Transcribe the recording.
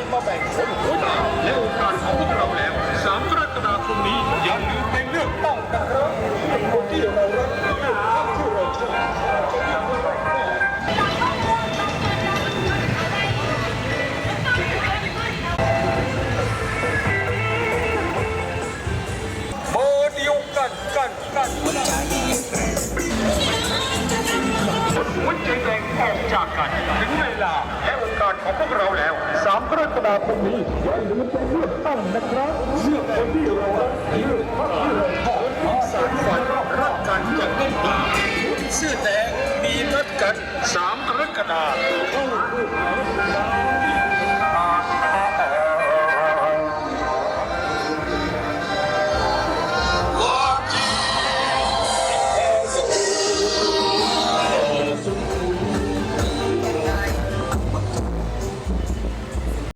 ยมาแบ่งผลหัวหน้าและโอกาสของพวกเราแล้วสามกรกฎาคมนี้อย่าลืมไปเลือกตั้งกันครับเป็นคนที่เรารักเลือกตั้งที่เราชอบหัวใจแดงออกจากกันถึงเวลาและโอกาสของพวกเราแล้วสามกรกฎาคมนี้อย่าลืมไปเลือกตั้งนะครับเลือกคนที่เรารักเลือกพรรคที่เราชอบสารฝันรักกันอย่างแน่นหนาเสื้อแดงมีนัดกันสามกรกฎาคม